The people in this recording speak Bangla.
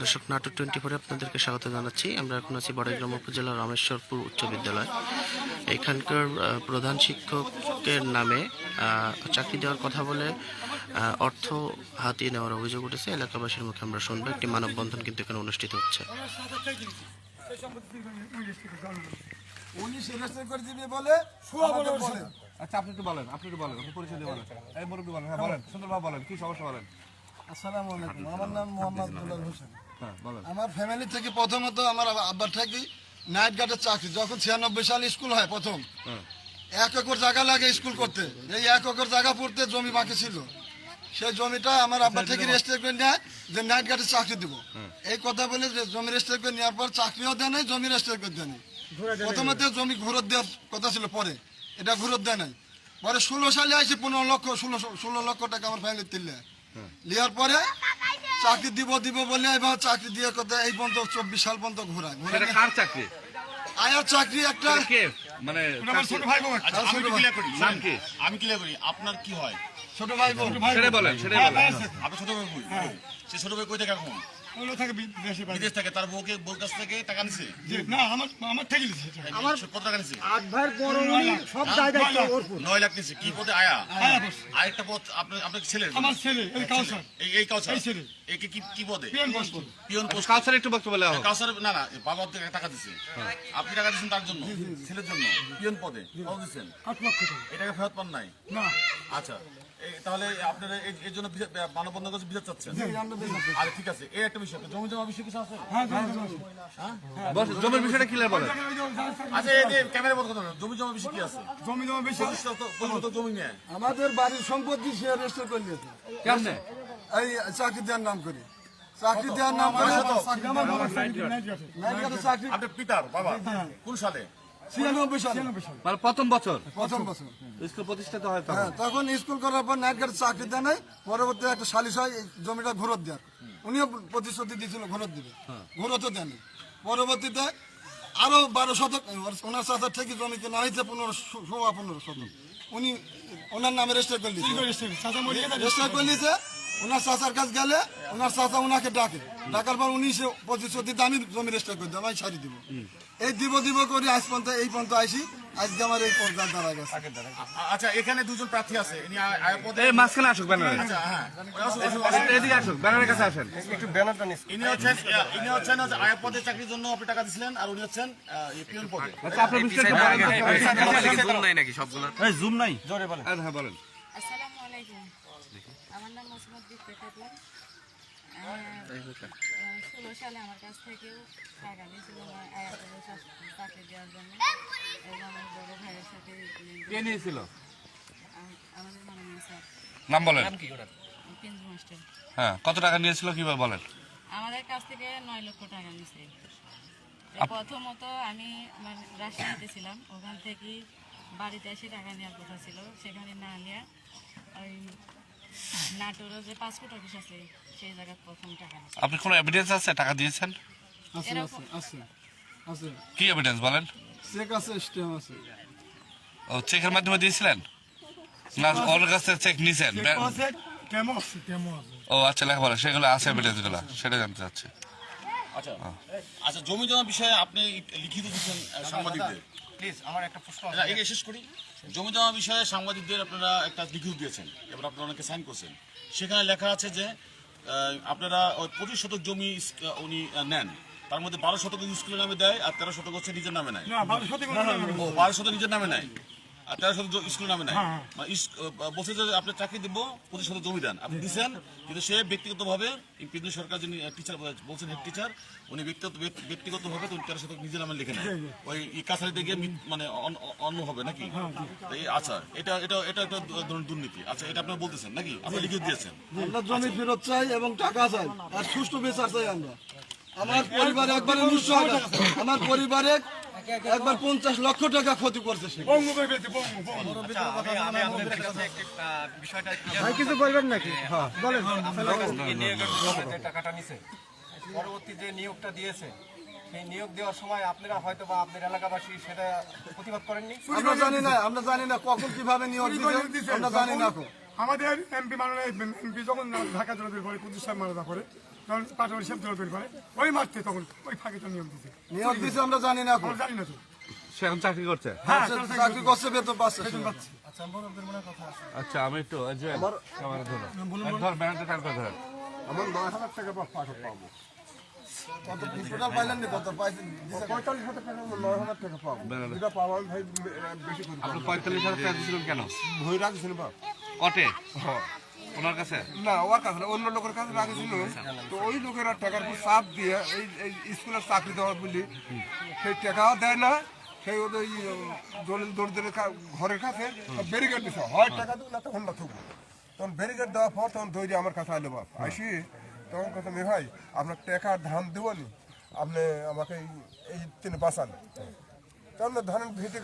দর্শক নাটক টোয়েন্টি ফোরে আপনাদেরকে স্বাগত জানাচ্ছি। আমরা এখন আছি বড়গ্রাম উপজেলার রামেশ্বরপুর উচ্চ বিদ্যালয়। এখানকার প্রধান শিক্ষকের নামে চাকরি দেওয়ার কথা বলে অর্থ হাতিয়ে নেওয়ার অভিযোগ উঠেছে। এলাকাবাসীর মুখে আমরা শুনব। একটি মানববন্ধন কিন্তু এখানে অনুষ্ঠিত হচ্ছে। করে দিবে বলে আচ্ছা আপনি একটু বলেন আপনি একটু বলেন আপনি পরিচয় দিয়ে বলেন। এই মুরব্বী বলেন হ্যাঁ বলেন সুন্দরভাবে বলেন কি সমস্যা বলেন? আসসালামু আলাইকুম। আমার নাম মোহাম্মদ দুলাল হোসেন। হ্যাঁ আমার ফ্যামিলি থেকে প্রথমত আমার আব্বার থেকে নাইট গার্ডের চাকরি যখন ছিয়ানব্বই সালে স্কুল হয় প্রথম। এক একর জায়গা লাগে স্কুল করতে। এই এক একর জায়গা পড়তে জমি বাকি ছিল। সেই জমিটা আমার আব্বার থেকে রেজিস্টার করে নেয় যে নাইট গার্ডের চাকরি দিব। এই কথা বলে যে জমি রেজিস্টার করে নেওয়ার পর চাকরিও দেয় নাই জমি রেজিস্টার করে দেয় নাই। প্রথমে তো জমি ঘুরত দেওয়ার কথা ছিল পরে। এটা ঘুরত দেয় নাই। পরে ষোলো সালে আসে পনেরো লক্ষ ষোলো ষোলো লক্ষ টাকা আমার ফ্যামিলি তিনলে লিয়ার পরে চাকরি দিব দিব বলে এবার চাকরি দিয়ে কথা এই পর্যন্ত চব্বিশ সাল পর্যন্ত ঘোরায়। কার চাকরি? আয়ার চাকরি একটা কে? মানে আচ্ছা, clear করি। নাম কি? আমি ক্লিয়ার করি আপনার কি হয়? ছোট ভাই বোন বলেন বলেন। আপনি ছোট ভাই কই সে ছোট ভাই কই থেকে এখন? ওগুলো থাকে বিদেশে বাড়ি। বিদেশ থেকে তার বউকে বউর কাছ থেকে টাকা নিছে? যে, না আমার আমার থেকে দিছে সেটা। আমার কত টাকা নিছে? সব জায়গায় ওর পুরো। নয় লাখ নিছে কি পদে আয়া? আয়া বস। আরেকটা পদ আপনার আপনার ছেলে আমার ছেলে এই কাউসার এই এই কাউসার এই ছেলে। একে কি কি পদে পিএন বস্তু পিয়ন পোস্ট কালচার একটু বক্তব্য বলে আহ কাউসার না না বাবা থেকে টাকা দিছে। আপনি টাকা দিচ্ছেন তার জন্য? ছেলের জন্য? পিয়ন পদে কত দিচ্ছেন আট লক্ষ টাকা। এটাকে ফেরত পান নাই? না। আচ্ছা। তাহলে আপনারা এর জন্য মানববন্ধন কাছে বিচার চাচ্ছেন আরে ঠিক আছে এই একটা বিষয় জমি জমা বিষয় কিছু আছে? হ্যাঁ জমা জমা আছে। বস জমির বিষয়টা ক্লিয়ার বলেন? আচ্ছা এই যে ক্যামেরা বন্ধ করতে জমি জমা বিষয় কি আছে? জমি জমা পঁচিশ শতক জমি নিয়ে। আমাদের বাড়ির সম্পত্তি সে রেজিস্টার করে নিয়েছে? কেমনে? এই চাকরি দেওয়ার নাম করে। চাকরি দেওয়ার নাম করে চাকরি আপনার পিতার বাবা? কোন সালে? ছিয়ানব্বই সালে। মানে প্রথম বছর। প্রথম বছর। স্কুল প্রতিষ্ঠিত হয় তখন। হ্যাঁ তখন স্কুল করার পর নাইট চাকরি দেয় নাই পরবর্তী একটা সালিশ হয় এই জমিটা ঘুরত দেওয়ার উনিও প্রতিশ্রুতি দিয়েছিল ঘুরত দিবে। ঘুরতও দেয়নি পরবর্তীতে আরও বারো শতক ওনার চাচার থেকে জমি কেনা হয়েছে পনেরো সোয়া পনেরো শতক। উনি ওনার নামে রেজিস্টার করে দিয়েছে। রেজিস্টার করে নিয়েছে ওনার চাচার কাছে গেলে ওনার চাচা ওনাকে ডাকে ডাকার পর উনি সে প্রতিশ্রুতি আমি জমি রেজিস্টার করে দেবো আমি ছাড়ি দিব এই দিব দিব করে আজ পর্যন্ত এই পর্যন্ত আইসি আজকে আমার এই পর্যায়ে দাঁড়া গেছে আচ্ছা এখানে দুজন প্রার্থী আছে ইনি আয়- আয় এই মাঝখানে আসুক ব্যানারে আচ্ছা হ্যাঁ আসুন, আসুন, আসুন। এদিকে আসুক ব্যানারের কাছে আসেন ইনি হচ্ছেন ইনি হচ্ছেন আয় পদে চাকরির জন্য আপনি টাকা দিছিলেন আর উনি হচ্ছেন পিয়ন পদে আচ্ছা আপনার বিষয়টা এই জুম নাই জোরে বলেন হ্যাঁ বলেন আলাইকুম। আমার নাম মোসাম্মদ বিপ্তা খাতুন। ষোলো সালে আমার কাছ থেকেও টাকা আয়াতের চাকরি দেওয়ার জন্য। এবং আমার বড় ভাইয়ের সাথে কে নিয়েছিল? আম- আমাদের মাননীয় স্যার। নাম বলেন। পিঞ্জু মাস্টার। হ্যাঁ কত টাকা নিয়েছিল কীভাবে বলেন? আমাদের কাছ থেকে নয় লক্ষ টাকা নিয়েছে। প্রথমত আমি মানে রাজশাহীতে ছিলাম ওখান থেকে বাড়িতে এসে টাকা নেওয়ার কথা ছিল। সেখানে না নিয়ে ওই যে পাসপোর্ট অফিস আছে সেই জায়গায় প্রথম টাকা নিয়েছে আপনি কোনো এভিডেন্স আছে? টাকা দিয়েছেন? আছে এরকম আছে আছে। কি এভিডেন্স বলেন? চেক আছে স্টেম আছে। ও চেকের মাধ্যমে দিয়েছিলেন? না ওর কাছে চেক নিছেন? আছে, কেমন আছে। কেমন আছে। ও আচ্ছা লেখাপড়া সেগুলো আছে এভিডেন্সগুলো। সেটা জানতে চাচ্ছি। আচ্ছা আচ্ছা জমি জমা বিষয়ে আপনি লিখিত দিচ্ছেন সাংবাদিকদের প্লিজ আমার একটা প্রশ্ন আছে। আচ্ছা, শেষ করি। জমি জমা বিষয়ে সাংবাদিকদের আপনারা একটা লিখিত দিয়েছেন এবার আপনারা অনেকে সাইন করছেন। সেখানে লেখা আছে যে আপনারা ওই পঁচিশ শতক জমি উনি নেন। তার মধ্যে বারো শতক স্কুলের নামে দেয় আর তেরো শতক হচ্ছে নিজের নামে নেয়। বারো শতক নিজের নামে নেয়। আর তেরো শতক জ- নামে নেয় মানে ইস- আহ, বলছে যে আপনি চাকরি দিব পঁচিশ শতক জমি দেন। আপনি দিচ্ছেন কিন্তু সে ব্যক্তিগতভাবে এই সরকার যিনি টিচার বলছেন হেড টিচার উনি ব্যক্তিগত ব্যক্তিগতভাবে তো তেরো শতক নিজের নামে লিখে নেয় ওই কাছারিতে গিয়ে মানে অন্য হবে নাকি? আচ্ছা এটা এটা এটা একটা দুর্নীতি। আচ্ছা এটা আপনারা বলতেছেন নাকি? আপনি লিখে দিয়েছেন। আমরা জমি ফেরত চাই এবং টাকা চাই আর সুষ্ঠু বিচার চাই আমরা। আমার পরিবারে একবারে নিঃস্ব আমার পরিবারে একবার পঞ্চাশ লক্ষ টাকা ক্ষতি করছে সে। আচ্ছা, কাছে একটি আহ, বিষয়টা ভাই কিছু বলবেন নাকি? হ্যাঁ। বলেন। এই নিয়োগের সময় যে টাকাটা নিছে। পরবর্তী যে নিয়োগটা দিয়েছে সেই নিয়োগ দেওয়ার সময় আপনারা হয়তো বা আপনার এলাকাবাসী সেটা প্রতিবাদ করেননি? আমরা জানি না আমরা জানি না কখন কীভাবে নিয়োগ আমরা জানি না আমাদের এমপি মাননীয় এমপি যখন ঢাকা করে কুদ্দুস সাহেব মারা করে তখন পাটোয়ারি সাহেব জল করে। ওই মারতে তখন ওই ফাঁকে তো নিয়ম দিতে নিয়োগ দিছে আমরা জানি না আমরা জানি না তো। সে এখন চাকরি করছে? হ্যাঁ চাকরি করছে। বেতন পাচ্ছে বেতন পাচ্ছি। আচ্ছা আমি একটু ধরো। আমার নয় হাজার টাকা পাঠক পাবো। পঁয়তাল্লিশ হাজার টাকা দিয়েছিলেন কেন? ভয় রাখছিল বাপ। কটে? ওনার কাছে? না ওর কাছে না, অন্য লোকের কাছে রাখেছিল তো ওই লোকেরা টাকার উপর চাপ দিয়ে এই এই স্কুলের চাকরি দেওয়া বলি সেই টাকাও দেয় না সেই ওদের দরিদ্রের ঘরের কাছে ব্যারিকেড দিছে। হয় টাকা দেবো না তখন না থাকব তখন ব্যারিকেড দেওয়ার পর তখন দৈরি আমার কাছে আইলো বাপ। আসি তখন কথা মে ভাই আপনার টাকা ধান দেবো নি আপনি আমাকে এই- তিনি বাঁচান। তখন ধানের ভিত্তি